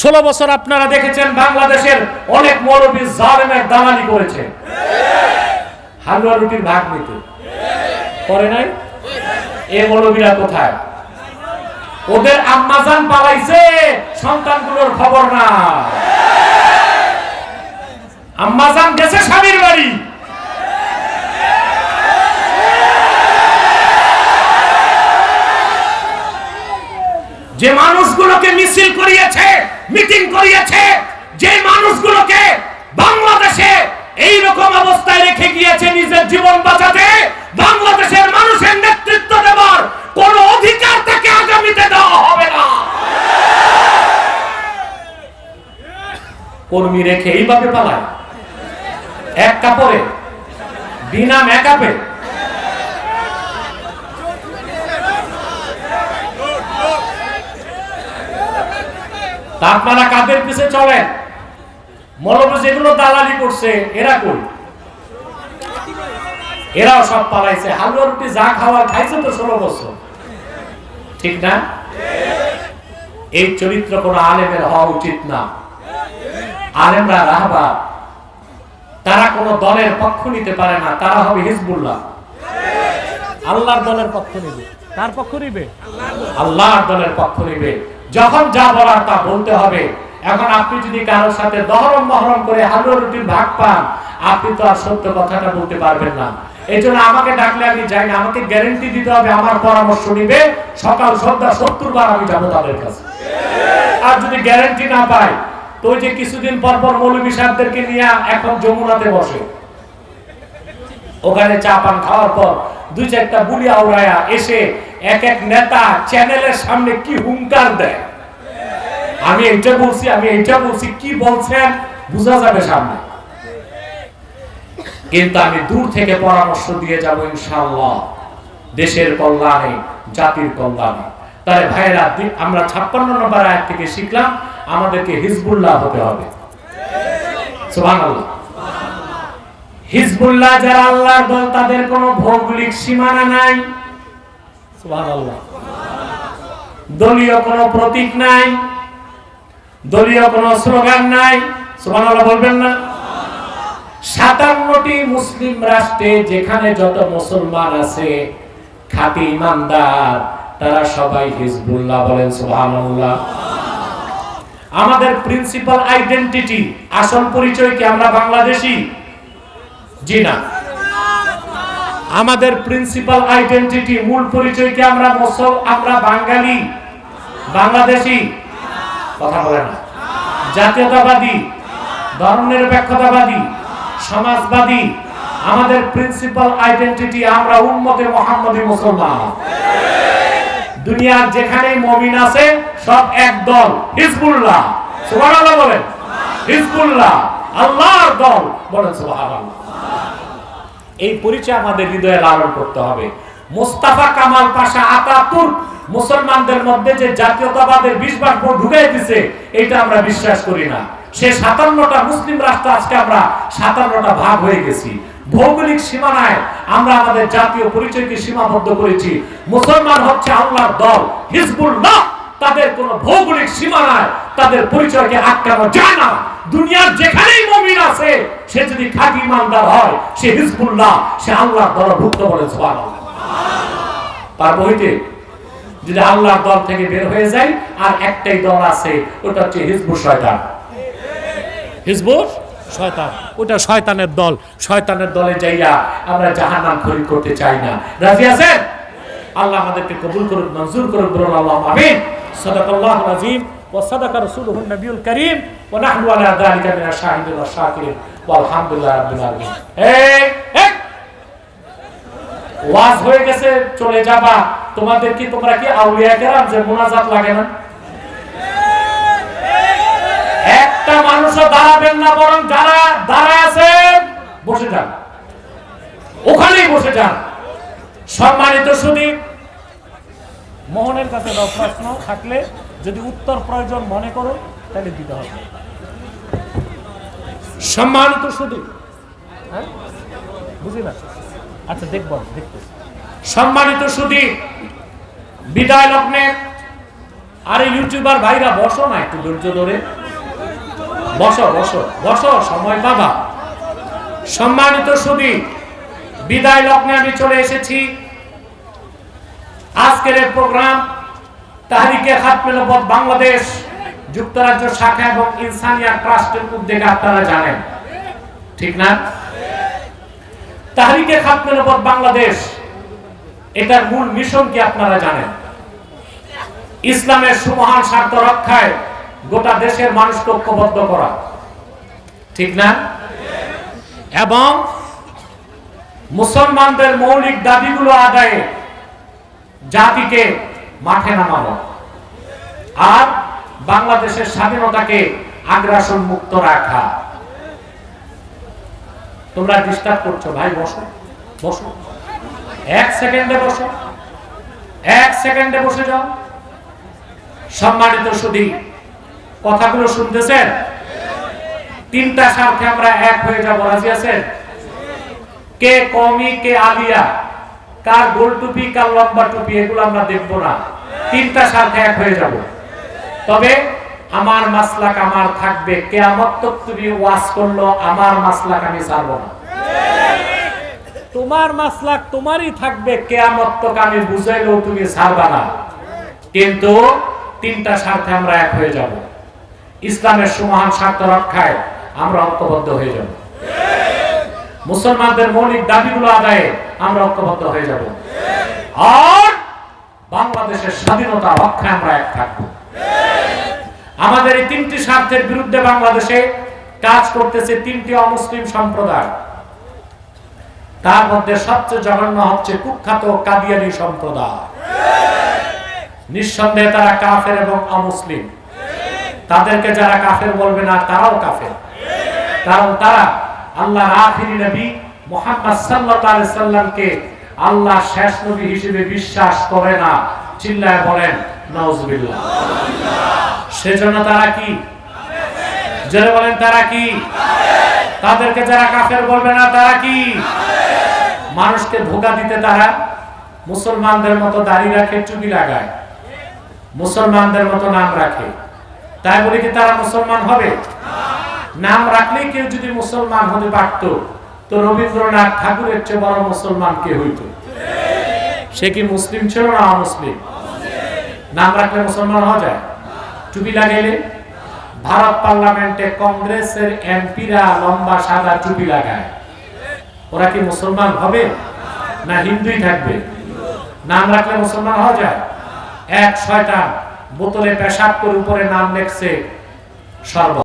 ষোলো বছর আপনারা দেখেছেন বাংলাদেশের অনেক মৌলবী জালেমের দালালি করেছে। হালুয়া রুটির ভাগ নিতে। করে নাই? এ মৌলবীরা কোথায়? ওদের আম্মাজান পালাইছে, সন্তানগুলোর খবর না আম্মাজান গেছে স্বামীর বাড়ি। যে মানুষগুলোকে মিছিল করিয়েছে, মিটিং করিয়েছে, যে মানুষগুলোকে বাংলাদেশে এই রকম অবস্থায় রেখে গিয়েছে নিজের জীবন বাঁচাতে, বাংলাদেশের মানুষের নেতৃত্ব দেওয়ার কোন অধিকার তাকে আগামীতে দেওয়া হবে না। কর্মী রেখে এইভাবে পালায়। এক কাপড়ে, বিনা মেকআপে তা আপনারা কাদের পিছে চলেন? মৌলবী যেগুলো দালালি করছে, এরা কই? এরাও সব পালাইছে। হালুয়া রুটি যা খাওয়ার খাইছে তো ষোলো বছর। ঠিক না? এই চরিত্র কোন আলেমের হওয়া উচিত না। আলেমরা রাহবা তারা কোন দলের পক্ষ নিতে পারে না। তারা হবে হিজবুল্লাহ। আল্লাহর দলের পক্ষ নিবে। তার পক্ষ নিবে? আল্লাহর দলের পক্ষ নিবে। যখন যা বলার তা বলতে হবে। এখন আপনি যদি কারোর সাথে দহরম মহরম করে হালুয়া রুটির ভাগ পান, আপনি তো আর সত্য কথাটা বলতে পারবেন না। এই জন্য আমাকে ডাকলে আমি যাই না, আমাকে গ্যারেন্টি দিতে হবে আমার পরামর্শ নিবে। সকাল সন্ধ্যা সত্তর বার আমি যাব তাদের কাছে। আর যদি গ্যারেন্টি না পাই, তো ওই যে কিছুদিন পর পর মৌলবী সাহেবদেরকে নিয়ে এখন যমুনাতে বসে। ওখানে চা পান খাওয়ার পর দুই চারটা বুলি আউড়ায়া এসে এক এক নেতা চ্যানেলের সামনে কি হুঙ্কার দেয়? আমি এইটা বলছি, আমি এইটা বলছি, কি বলছেন বোঝা যাবে সামনে। কিন্তু আমি দূর থেকে পরামর্শ দিয়ে যাব ইনশাআল্লাহ, দেশের কল্যাণে, জাতির কল্যাণে। তাহলে ভাইরা আমরা ছাপ্পান্ন নম্বর আয়াত থেকে শিখলাম, আমাদেরকে হিজবুল্লাহ হতে হবে। হিজবুল্লাহ যারা আল্লাহর দল, তাদের কোনো ভৌগোলিক সীমানা নাই। সাতান্নটি মুসলিম রাষ্ট্রে যেখানে যত মুসলমান আছে, খাঁটি ইমানদার, তারা সবাই হিজবুল্লাহ বলেন আমাদের প্রিন্সিপাল আইডেন্টিটি আসল পরিচয় কি আমরা বাংলাদেশী? জি না। আমাদের প্রিন্সিপাল আইডেন্টিটি মূল পরিচয় কি আমরা মুসল, আমরা বাঙালি? বাংলাদেশী? কথা বলে না। জাতীয়তাবাদী? ধর্মনিরপেক্ষতাবাদী সমাজবাদী? আমাদের প্রিন্সিপাল আইডেন্টিটি আমরা উম্মতে মোহাম্মদী মুসলমান। দুনিয়ার যেখানেই মমিন আছে, সব এক দল হিজবুল্লাহ। সুবহানাল্লাহ বলেন। হিজবুল্লাহ। আল্লাহর দল। বলেন সুবহানাল্লাহ। এই পরিচয় আমাদের হৃদয়ে লালন করতে হবে। মোস্তাফা কামাল পাশা আতাতুর্ক মুসলমানদের মধ্যে যে জাতীয়তাবাদের বিশ্বাস ঢুকাই দিছে, এটা আমরা বিশ্বাস করি না। সে সাতান্নটা মুসলিম রাষ্ট্র আজকে আমরা সাতান্নটা ভাগ হয়ে গেছি। ভৌগোলিক সীমানায় আমরা আমাদের জাতীয় পরিচয়কে সীমাবদ্ধ করেছি। মুসলমান হচ্ছে আল্লাহর দল, হিজবুল্লাহ। তাদের কোন ভৌগোলিক সীমানায় তাদের পরিচয়কে আটকানো যায় না। দুনিয়ার যেখানেই মমিন আছে, সে যদি খাঁটি ইমানদার হয়, সে হিজবুল্লাহ, সে আল্লাহর দলভুক্ত বলে, সুবহানাল্লাহ। পারব হইতে যদি আল্লাহর দল থেকে বের হয়ে যায়, আর একটাই দল আছে, ওটা হচ্ছে হিজবুর শয়তান। হিজবুর শয়তান। ওটা শয়তানের দল। শয়তানের দলে যাইয়া আমরা জাহান্নাম খরিদ করতে চাই না। রাজি আছেন? আল্লাহ আমাদেরকে কবুল করুক, মঞ্জুর করুক, বলুন আল্লাহ আমিন। সাদাকা রাসূলুহুন নবিয়ুল কারীম ওয়া নাহনু আলা যালিকা মিনাশ শাহিদিন ওয়াশ শাকিরিন ওয়ালহামদুলিল্লাহি রাব্বিল আলামিন। এই এই ওয়াজ হয়ে গেছে, চলে যাবা। তোমাদের কি, তোমরা কি আউলিয়া কেরাম যে মোনাজাত লাগে না? একটা মানুষও দাঁড়াবেন না, বরং যারা দাঁড়ায় আছেন বসে যান। ওখানেই বসে যান। সম্মানিত সুদীপ মোহনের কাছে দাও প্রশ্ন থাকলে যদি উত্তর প্রয়োজন মনে করো, তাহলে দিতে হবে। সম্মানিত সুদীপ হ্যাঁ? বুঝি না? আচ্ছা দেখব দেখতে সম্মানিত সুদীপ বিদায় লগ্নে আরে ইউটিউবার ভাইরা বসো না, একটু ধৈর্য ধরে। বসো বসো বসো, সময় পাবা। সম্মানিত সুদী বিদায় লগ্নে আমি চলে এসেছি। আজকের এই প্রোগ্রাম তাহরিকে খাতমেলপথ বাংলাদেশ, যুক্তরাজ্য শাখা এবং ইনসানিয়া ট্রাস্টের উদ্যোগে আপনারা জানেন। ঠিক না? তাহরিকে খাতমেলপথ বাংলাদেশ, এটার মূল মিশন কি আপনারা জানেন? ইসলামের সুমহান স্বার্থ রক্ষায় গোটা দেশের মানুষকে ঐক্যবদ্ধ করা। ঠিক না? এবং মুসলমানদের মৌলিক দাবিগুলো আদায়ে জাতিকে মাঠে নামানো আর বাংলাদেশের স্বাধীনতাকে আগ্রাসন মুক্ত রাখা। তোমরা ডিস্টার্ব করছ, ভাই, বসো বসো। এক সেকেন্ডে বসো, এক সেকেন্ডে বসে যাও। সম্মানিত সুদী কথাগুলো শুনতেছেন? তিনটা স্বার্থে আমরা এক হয়ে যাব, রাজি আছেন? কে কমি, কে আলিয়া? কার গোল টুপি, কার লম্বা টুপি, এগুলো আমরা দেখব না। তিনটা স্বার্থে এক হয়ে যাব। তবে আমার মাসলাক আমার থাকবে। কেয়ামত তক তুমি ওয়াজ করল, আমার মাসলাক আমি ছাড়বো না। তোমার মাসলাক তোমারই থাকবে, কেয়ামত তক আমি বুঝাইলেও তুমি ছাড়বা না। কিন্তু তিনটা স্বার্থে আমরা এক হয়ে যাব। ইসলামের সুমহান স্বার্থ রক্ষায় আমরা ঐক্যবদ্ধ হয়ে যাব। মুসলমানদের মৌলিক দাবিগুলো আদায়ে আমরা ঐক্যবদ্ধ হয়ে যাব। আর বাংলাদেশের স্বাধীনতা রক্ষায় আমরা এক থাকব। আমাদের এই তিনটি স্বার্থের বিরুদ্ধে বাংলাদেশে কাজ করতেছে তিনটি অমুসলিম সম্প্রদায়। তার মধ্যে সবচেয়ে জঘন্য হচ্ছে কুখ্যাত কাদিয়ানি সম্প্রদায়। নিঃসন্দেহে তারা কাফের এবং অমুসলিম। তাদেরকে যারা কাফের বলবে না, তারাও কাফের। কারণ তারা আল্লাহ আখিরি নবী মোহাম্মদ আলাইহি সাল্লামকে আল্লাহ শেষ নবী হিসেবে বিশ্বাস করে না। চিল্লায় বলেন, নাউজুবিল্লাহ। সেজন্য তারা কি? যারা বলেন, তারা কি? তাদেরকে যারা কাফের বলবে না, তারা কি? মানুষকে ধোকা দিতে তারা মুসলমানদের মতো দাড়ি রাখে চুপি লাগায়। মুসলমানদের মতো নাম রাখে। তাই বলে কি তারা মুসলমান হবে? নাম রাখলেই কেউ যদি মুসলমান হতে পারত, তো রবীন্দ্রনাথ ঠাকুরের চেয়ে বড় মুসলমান কে হইত? সে কি মুসলিম ছিল না অমুসলিম? নাম রাখলে মুসলমান হওয়া যায়? টুপি লাগাইলে? ভারত পার্লামেন্টে কংগ্রেসের এমপিরা লম্বা সাদা টুপি লাগায়। ওরা কি মুসলমান হবে? না হিন্দুই থাকবে? নাম রাখলে মুসলমান হওয়া যায়? এক শয়তান বোতলে পেশাব করে উপরে নাম লেখছে সর্ব